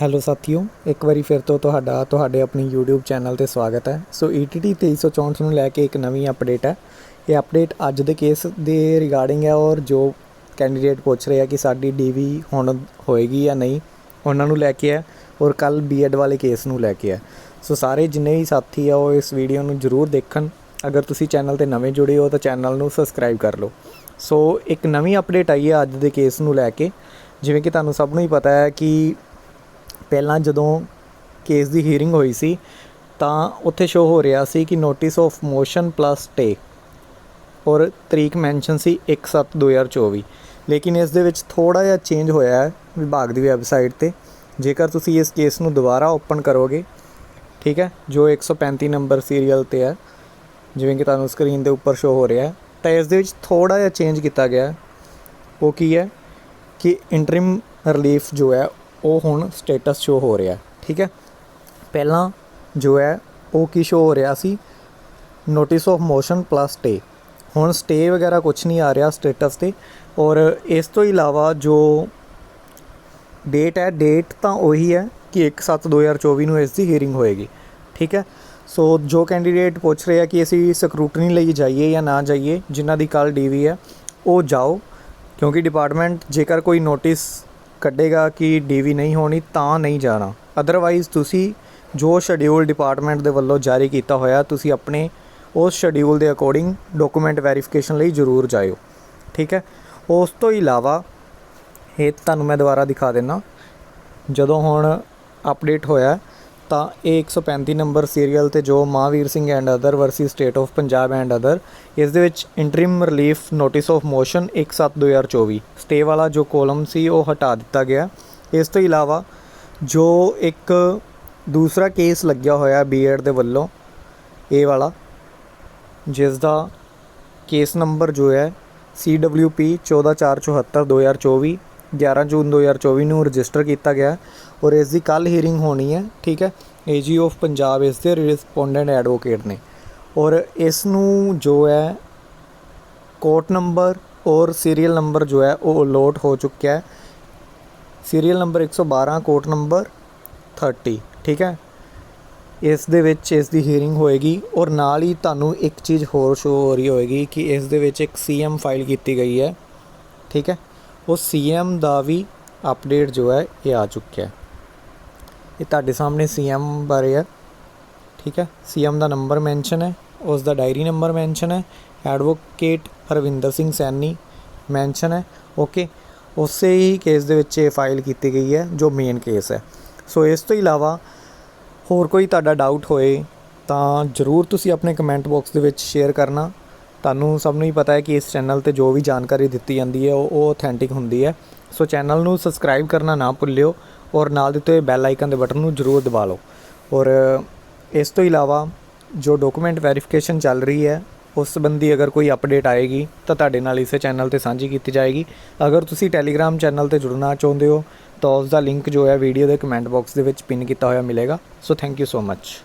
Hello ਸਾਥੀਓ, ਇੱਕ ਵਾਰੀ ਫਿਰ ਤੋਂ ਤੁਹਾਡਾ, ਤੁਹਾਡੇ ਆਪਣੀ YouTube ਚੈਨਲ ਤੇ ਸਵਾਗਤ ਹੈ। ਸੋ E ETT 2364 ਨੂੰ ਲੈ ਕੇ ਇੱਕ ਨਵੀਂ ਅਪਡੇਟ ਹੈ। ਇਹ ਅਪਡੇਟ ਅੱਜ ਦੇ ਕੇਸ ਦੇ ਰਿਗਾਰਡਿੰਗ ਹੈ ਔਰ ਜੋ ਕੈਂਡੀਡੇਟ ਪੁੱਛ ਰਹੇ ਆ ਕਿ ਸਾਡੀ ਡੀਵੀ ਹੁਣ ਹੋਏਗੀ ਜਾਂ ਨਹੀਂ, ਉਹਨਾਂ ਨੂੰ ਲੈ ਕੇ ਹੈ ਔਰ ਕੱਲ ਬੀਐਡ ਵਾਲੇ ਕੇਸ ਨੂੰ ਲੈ ਕੇ ਹੈ। ਸੋ ਸਾਰੇ ਜਿੰਨੇ ਵੀ ਸਾਥੀ ਆ, ਉਹ ਇਸ ਵੀਡੀਓ ਨੂੰ ਜ਼ਰੂਰ ਦੇਖਣ। ਅਗਰ ਤੁਸੀਂ ਚੈਨਲ ਤੇ ਨਵੇਂ ਜੁੜੇ ਹੋ, ਤਾਂ ਚੈਨਲ ਨੂੰ ਸਬਸਕ੍ਰਾਈਬ ਕਰ ਲਓ। ਸੋ ਇੱਕ ਨਵੀਂ ਅਪਡੇਟ ਆਈ ਹੈ ਅੱਜ ਦੇ ਕੇਸ ਨੂੰ ਲੈ ਕੇ। ਜਿਵੇਂ ਕਿ ਤੁਹਾਨੂੰ ਸਭ ਨੂੰ ਹੀ ਪਤਾ ਹੈ ਕਿ ਪਹਿਲਾਂ ਜਦੋਂ ਕੇਸ ਦੀ ਹੀਅਰਿੰਗ ਹੋਈ ਸੀ, ਤਾਂ ਉੱਥੇ ਸ਼ੋ ਹੋ ਰਿਹਾ ਸੀ ਕਿ ਨੋਟਿਸ ਆਫ ਮੋਸ਼ਨ ਪਲੱਸ ਟੇ ਔਰ ਤਰੀਕ ਮੈਂਸ਼ਨ ਸੀ 1/7/2024 ਲੇਕਿਨ ਇਸ ਦੇ ਵਿੱਚ ਥੋੜਾ ਜਿਹਾ ਚੇਂਜ ਹੋਇਆ ਹੈ ਵਿਭਾਗ ਦੀ ਵੈਬਸਾਈਟ ਤੇ। ਜੇਕਰ ਤੁਸੀਂ ਇਸ ਕੇਸ ਨੂੰ ਦੁਬਾਰਾ ਓਪਨ ਕਰੋਗੇ, ਠੀਕ ਹੈ, ਜੋ 135 ਨੰਬਰ ਸੀਰੀਅਲ ਤੇ ਹੈ, ਜਿਵੇਂ ਕਿ ਤੁਹਾਨੂੰ ਸਕਰੀਨ ਦੇ ਉੱਪਰ ਸ਼ੋ ਹੋ ਰਿਹਾ ਹੈ, ਤਾਂ ਇਸ ਦੇ ਵਿੱਚ ਥੋੜਾ ਜਿਹਾ ਚੇਂਜ ਕੀਤਾ ਗਿਆ ਉਹ ਕੀ ਹੈ ਕਿ ਇੰਟਰਿਮ ਰਿਲੀਫ ਜੋ ਹੈ ਉਹ ਹੁਣ ਸਟੇਟਸ ਸ਼ੋ ਹੋ ਰਿਹਾ, ਠੀਕ ਹੈ? ਪਹਿਲਾਂ ਜੋ ਹੈ, ਉਹ ਕੀ ਸ਼ੋ ਹੋ ਰਿਹਾ ਸੀ? Notice of motion plus stay ਹੁਣ ਸਟੇ ਵਗੈਰਾ ਕੁਝ ਨਹੀਂ ਆ ਰਿਹਾ ਸਟੇਟਸ ਤੇ। ਔਰ ਇਸ ਤੋਂ ਇਲਾਵਾ ਜੋ ਡੇਟ ਹੈ ਡੇਟ ਤਾਂ ਉਹੀ ਹੈ ਕਿ 1/7/2024 ਨੂੰ ਇਸ ਦੀ ਹੀਅਰਿੰਗ ਹੋਏਗੀ, ਠੀਕ ਹੈ? ਸੋ ਜੋ ਕੈਂਡੀਡੇਟ ਪੁੱਛ ਰਿਹਾ ਕਿ ਅਸੀਂ ਸਕਰੂਟਨੀ ਲਈ ਜਾਈਏ ਜਾਂ ਨਾ ਜਾਈਏ, ਜਿਨ੍ਹਾਂ ਦੀ ਕੱਲ ਡੀਵੀ ਹੈ, ਉਹ ਜਾਓ। ਕਿਉਂਕਿ ਡਿਪਾਰਟਮੈਂਟ ਜੇਕਰ ਕੋਈ ਨੋਟਿਸ ਕੱਢੇਗਾ ਕਿ ਡੀਵੀ ਨਹੀਂ ਹੋਣੀ ਤਾਂ ਨਹੀਂ ਜਾਣਾ। ਅਦਰਵਾਈਜ਼ ਤੁਸੀਂ ਜੋ ਸ਼ਡਿਊਲ ਡਿਪਾਰਟਮੈਂਟ ਦੇ ਵੱਲੋਂ ਜਾਰੀ ਕੀਤਾ ਹੋਇਆ, ਤੁਸੀਂ ਆਪਣੇ ਉਸ ਸ਼ਡਿਊਲ ਦੇ ਅਕੋਰਡਿੰਗ ਡਾਕੂਮੈਂਟ ਵੈਰੀਫਿਕੇਸ਼ਨ ਲਈ ਜ਼ਰੂਰ ਜਾਇਓ। ਠੀਕ ਹੈ? ਉਸ ਤੋਂ ਇਲਾਵਾ, ਇਹ ਤੁਹਾਨੂੰ ਮੈਂ ਦੁਬਾਰਾ ਦਿਖਾ ਦਿੰਨਾ ਜਦੋਂ ਹੁਣ ਅਪਡੇਟ ਹੋਇਆ ਤਾਂ ਇਹ 135 ਨੰਬਰ ਸੀਰੀਅਲ ਤੇ ਜੋ Mahavir Singh and other versus state of Punjab and other ਇਸ ਦੇ ਵਿੱਚ interim relief notice of motion 1/7/2024 stay ਵਾਲਾ ਜੋ ਕੋਲਮ ਸੀ ਉਹ ਹਟਾ ਦਿੱਤਾ ਗਿਆ। ਇਸ ਤੋਂ ਇਲਾਵਾ ਜੋ ਇੱਕ ਦੂਸਰਾ ਕੇਸ ਲੱਗਿਆ ਹੋਇਆ ਬੀਐਡ ਦੇ ਵੱਲੋਂ, ਇਹ ਵਾਲਾ, ਜਿਸ ਦਾ ਕੇਸ ਨੰਬਰ ਜੋ ਹੈ CWP 14474 2024 11 ਜੂਨ 2024 ਨੂੰ ਰਜਿਸਟਰ ਕੀਤਾ ਗਿਆ ਔਰ ਇਸ ਦੀ ਕੱਲ ਹੀਅਰਿੰਗ ਹੋਣੀ ਹੈ, ਠੀਕ ਹੈ? ਏਜੀ ਆਫ ਪੰਜਾਬ ਇਸ ਦੇ ਰਿਸਪੋਂਡੈਂਟ ਐਡਵੋਕੇਟ ਨੇ। ਔਰ ਇਸ ਨੂੰ ਜੋ ਹੈ ਕੋਰਟ ਨੰਬਰ ਔਰ ਸੀਰੀਅਲ ਨੰਬਰ ਜੋ ਹੈ, ਉਹ ਅਲੋਟ ਹੋ ਚੁੱਕਿਆ ਹੈ। ਸੀਰੀਅਲ ਨੰਬਰ 112 ਕੋਰਟ ਨੰਬਰ 30 ਠੀਕ ਹੈ? ਇਸ ਦੇ ਵਿੱਚ ਇਸ ਦੀ ਹੀਅਰਿੰਗ ਹੋਏਗੀ ਔਰ ਨਾਲ ਹੀ ਤੁਹਾਨੂੰ ਇੱਕ ਚੀਜ਼ ਹੋਰ ਸ਼ੋ ਹੋ ਰਹੀ ਹੋਏਗੀ ਕਿ ਇਸ ਦੇ ਵਿੱਚ ਇੱਕ ਸੀਐਮ ਫਾਈਲ ਕੀਤੀ ਗਈ ਹੈ, ਠੀਕ ਹੈ? ਉਹ ਸੀਐਮ ਦਾ ਵੀ ਅਪਡੇਟ ਜੋ ਹੈ, ਇਹ ਆ ਚੁੱਕਿਆ ਹੈ। ਇਹ ਤੁਹਾਡੇ ਸਾਹਮਣੇ ਸੀਐਮ ਬਾਰੇ ਹੈ, ਠੀਕ ਹੈ? ਸੀਐਮ ਦਾ ਨੰਬਰ ਮੈਂਸ਼ਨ ਹੈ, ਉਸ ਦਾ ਡਾਇਰੀ ਨੰਬਰ ਮੈਂਸ਼ਨ ਹੈ, ਐਡਵੋਕੇਟ ਹਰਵਿੰਦਰ ਸਿੰਘ ਸੈਣੀ ਮੈਂਸ਼ਨ ਹੈ, ਓਕੇ? ਉਸੇ ਹੀ ਕੇਸ ਦੇ ਵਿੱਚ ਇਹ ਫਾਈਲ ਕੀਤੀ ਗਈ ਹੈ, ਜੋ ਮੇਨ ਕੇਸ ਹੈ। ਸੋ ਇਸ ਤੋਂ ਇਲਾਵਾ ਹੋਰ ਕੋਈ ਤੁਹਾਡਾ ਡਾਊਟ ਹੋਏ ਤਾਂ ਜਰੂਰ ਤੁਸੀਂ ਆਪਣੇ ਕਮੈਂਟ ਬਾਕਸ ਦੇ ਵਿੱਚ ਸ਼ੇਅਰ ਕਰਨਾ। ਤੁਹਾਨੂੰ ਸਭ ਨੂੰ ਹੀ ਪਤਾ ਹੈ ਕਿ ਇਸ ਚੈਨਲ ਤੇ ਜੋ ਵੀ ਜਾਣਕਾਰੀ ਦਿੱਤੀ ਜਾਂਦੀ ਹੈ, ਉਹ ਉਹ ਅਥੈਂਟਿਕ ਹੁੰਦੀ ਹੈ। ਸੋ ਚੈਨਲ ਨੂੰ ਸਬਸਕ੍ਰਾਈਬ ਕਰਨਾ ਨਾ ਭੁੱਲਿਓ ਔਰ ਨਾਲ ਦਿੱਤੇ ਬੈਲ ਆਈਕਨ ਦੇ ਬਟਨ ਨੂੰ ਜਰੂਰ ਦਬਾ ਲਓ। ਔਰ ਇਸ ਤੋਂ ਇਲਾਵਾ ਜੋ ਡਾਕੂਮੈਂਟ ਵੈਰੀਫਿਕੇਸ਼ਨ ਚੱਲ ਰਹੀ ਹੈ, ਉਸ ਸੰਬੰਧੀ ਅਗਰ ਕੋਈ ਅਪਡੇਟ ਆਏਗੀ, ਤਾਂ ਤੁਹਾਡੇ ਨਾਲ ਇਸੇ ਚੈਨਲ ਤੇ ਸਾਂਝੀ ਕੀਤੀ ਜਾਏਗੀ। ਅਗਰ ਤੁਸੀਂ ਟੈਲੀਗ੍ਰam ਚੈਨਲ ਤੇ ਜੁੜਨਾ ਚਾਹੁੰਦੇ ਹੋ, ਤਾਂ ਉਸ ਦਾ ਲਿੰਕ ਜੋ ਹੈ ਵੀਡੀਓ ਦੇ ਕਮੈਂਟ ਬਾਕਸ ਦੇ ਵਿੱਚ ਪਿਨ ਕੀਤਾ ਹੋਇਆ ਮਿਲੇਗਾ। So thank you so much